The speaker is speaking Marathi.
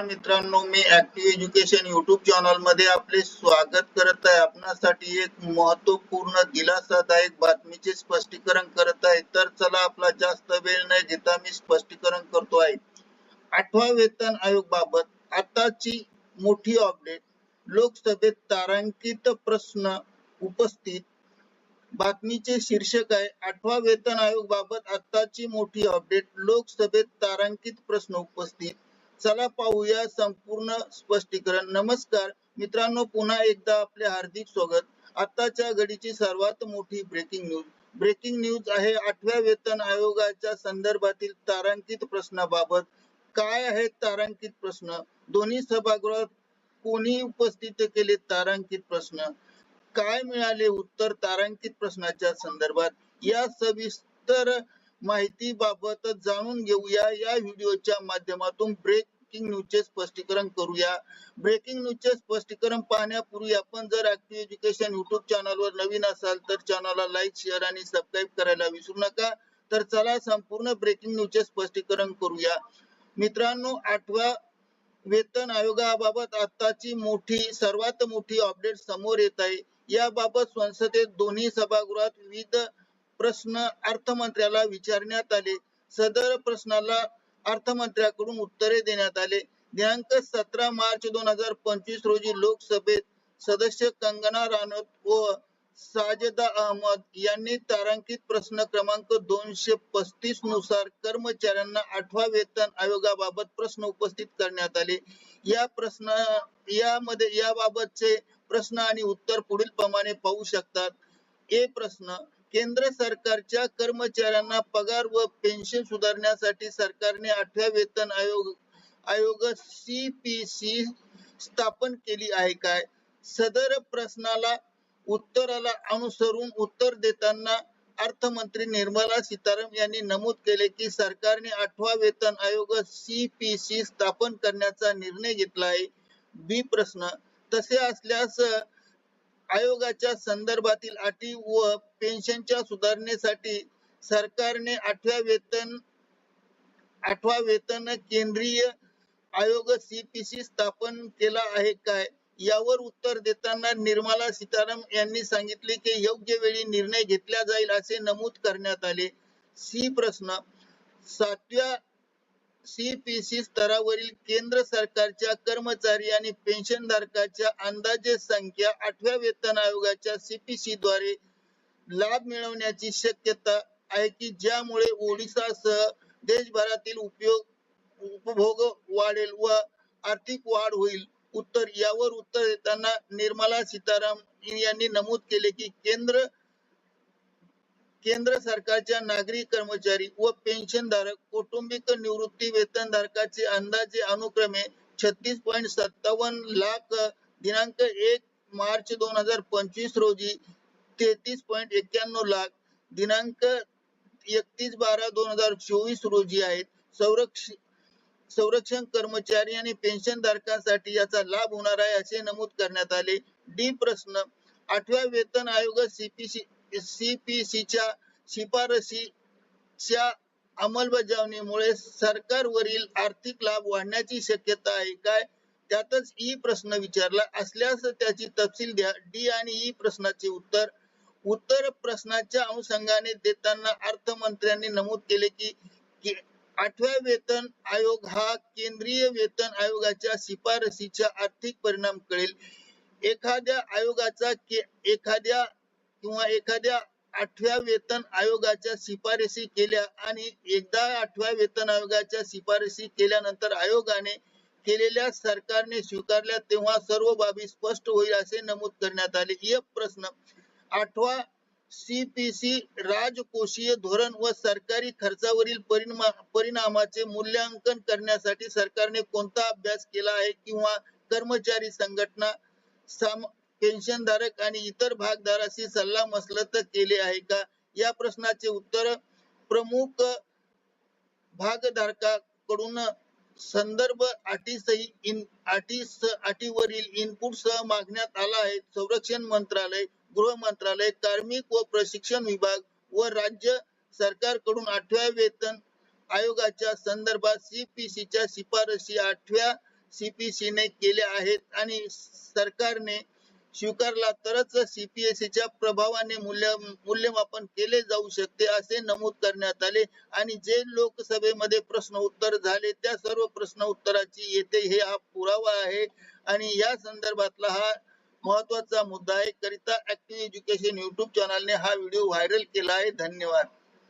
मित्रांनो मी ऍक्टिव्ह एज्युकेशन युट्यूब चॅनलमध्ये आपले स्वागत करत आहे. आपणासाठी एक महत्त्वपूर्ण दिलासादायक बातमीचे स्पष्टीकरण करत आहे. तर चला आपला जास्त वेळ न घेता मी स्पष्टीकरण करतो आहे. आठवा वेतन आयोग बाबत आताची मोठी अपडेट लोकसभेत तारांकित प्रश्न उपस्थित. बातमीचे शीर्षक आहे आठवा वेतन आयोग बाबत आताची मोठी अपडेट लोकसभेत तारांकित प्रश्न उपस्थित. चला पाहूया संपूर्ण स्पष्टीकरण. नमस्कार. मित्रांनो पुन्हा एकदा आपले हार्दिक स्वागत. आताच्या घडीची सर्वात मोठी ब्रेकिंग न्यूज ब्रेकिंग न्यूज आहे आठव्या वेतन आयोगाच्या संदर्भातील तारांकित प्रश्नाबाबत. काय आहेत तारांकित प्रश्न? दोन्ही सभागृहात कोणी उपस्थित केले तारांकित प्रश्न? काय मिळाले उत्तर तारांकित प्रश्नाच्या संदर्भात? या सविस्तर माहिती बाबत जाणून घेऊया. या व्हिडिओच्या माध्यमातून ब्रेकिंग न्यूजचे स्पष्टीकरण करूया. ब्रेकिंग न्यूजचे स्पष्टीकरण पाहण्यापूर्वी आपण जर ऍक्टिव्ह एज्युकेशन युट्यूब चॅनलवर नवीन असाल तर चॅनलला लाईक शेअर आणि सबस्क्राईब करायला विसरू नका. तर चला संपूर्ण ब्रेकिंग न्यूजचे स्पष्टीकरण करूया. मित्रांनो आठवा वेतन आयोगाबाबत आताची मोठी सर्वात मोठी अपडेट समोर येत आहे. याबाबत संसदेत दोन्ही सभागृहात विविध प्रश्न अर्थमंत्र्याला विचारण्यात आले. सदर प्रश्नाला अर्थमंत्र्याकडून उत्तरे देण्यात आले. दिनांक सतरा मार्च दोन हजार पंचवीस रोजी लोकसभेत सदस्य कंगना राणत व साजदा अहमद यांनी तारांकित प्रश्न क्रमांक दोनशे पस्तीसनुसार कर्मचाऱ्यांना आठवा वेतन आयोगाबाबत प्रश्न उपस्थित करण्यात आले. या प्रश्न यामध्ये याबाबतचे प्रश्न आणि उत्तर पुढील प्रमाणे पाहू शकतात. ए प्रश्न केंद्र सरकारच्या कर्मचाऱ्यांना पगार व पेन्शन सुधारण्यासाठी सरकारने आठव्या वेतन आयोग आयोग सीपीसी स्थापन केली आहे काय? सदर प्रश्नाला उत्तराला अनुसरून उत्तर देताना अर्थमंत्री निर्मला सीताराम यांनी नमूद केले की सरकारने आठवा वेतन आयोग सीपीसी स्थापन करण्याचा निर्णय घेतला आहे. बी प्रश्न तसे असल्यास आयोगाच्या संदर्भातील अटी व पेन्शनच्या सुधारणेसाठी सरकारने आठव्या वेतन आठवा वेतन केंद्रीय आयोग सीपीसी स्थापन केला आहे काय? यावर उत्तर देताना निर्मला सीताराम यांनी सांगितले की योग्य वेळी निर्णय घेतला जाईल असे नमूद करण्यात आले. सी प्रश्न सातव्या सीपीसी स्तरावरील केंद्र सरकारच्या कर्मचारी आणि पेन्शन धारकाच्या अंदाजे संख्या आठव्या वेतन आयोगाच्या सीपीसी द्वारे लाभ मिळवण्याची शक्यता आहे की ज्यामुळे ओडिसासह देशभरातील उपयोग उपभोग वाढेल व आर्थिक वाढ होईल? उत्तर यावर उत्तर देताना निर्मला सीताराम यांनी नमूद केले की केंद्र केंद्र सरकारच्या नागरी कर्मचारी व पेन्शनधारक कौटुंबिक निवृत्ती वेतनधारकाचे अंदाजे अनुक्रमे छत्तीस पॉईंट सत्तावन्न लाख दिनांक एक मार्च दोन हजार पंचवीस रोजी तेहतीस पॉईंट एक्क्याण्णव लाख दिनांक एकतीस बारा दोन हजार चोवीस रोजी आहेत. संरक्षण संरक्षण कर्मचारी आणि पेन्शन धारकांसाठी याचा लाभ होणार आहे असे नमूद करण्यात आले. डी प्रश्न आठव्या वेतन आयोग सीपीसी सीपीसीच्या शिफारसीच्या अंमलबजावणीमुळे सरकारवरील आर्थिक लाभ वाढण्याची शक्यता आहे काय? त्यातच ई प्रश्न विचारला. असल्यास त्याची तपशील द्या डी आणि ई प्रश्नाचे उत्तर. उत्तर प्रश्नाच्या अनुषंगाने देताना अर्थमंत्र्यांनी नमूद केले की, आठव्या वेतन आयोग हा केंद्रीय वेतन आयोगाच्या शिफारशीचा आर्थिक परिणाम कळेल. एखाद्या आयोगाचा के एखाद्या किंवा एखाद्या आठव्या वेतन आयोगाच्या शिफारशी केल्या आणि एकदा आठव्या वेतन आयोगाच्या शिफारशी केल्यानंतर आयोगाने केलेल्या सरकारने स्वीकारल्या तेव्हा सर्व बाबी स्पष्ट होईल असे नमूद करण्यात आले. एक प्रश्न आठवा सीपीसी राजकोषीय धोरण व सरकारी खर्चावरील परिणा परिणामाचे मूल्यांकन करण्यासाठी सरकारने कोणता अभ्यास केला आहे किंवा कर्मचारी संघटना पेन्शनधारक आणि इतर भागधाराशी सल्ला मसलत केले आहे का? या प्रश्नाचे उत्तर प्रमुख भागधारकाकडून संदर्भ अटीसही इन अटी अटीवरील इनपुट सह मागण्यात आला आहे. संरक्षण मंत्रालय गृह मंत्रालय कार्मिक व प्रशिक्षण विभाग व राज्य सरकारकडून आठव्या वेतन आयोगाच्या संदर्भात सीपीसीच्या शिफारशी आठव्या सीपीसीने ने आहेत आणि सरकारने स्वीकारला तरच सीपीएससीच्या प्रभावाने मूल्य मूल्यमापन केले जाऊ शकते असे नमूद करण्यात आले. आणि जे लोकसभेमध्ये प्रश्न उत्तर झाले त्या सर्व प्रश्न उत्तराची येते हे हा पुरावा आहे. आणि या संदर्भातला हा महत्त्वाचा मुद्दा आहे. करिता ऍक्टिव्ह एज्युकेशन युट्यूब चॅनलने हा व्हिडिओ व्हायरल केला आहे. धन्यवाद.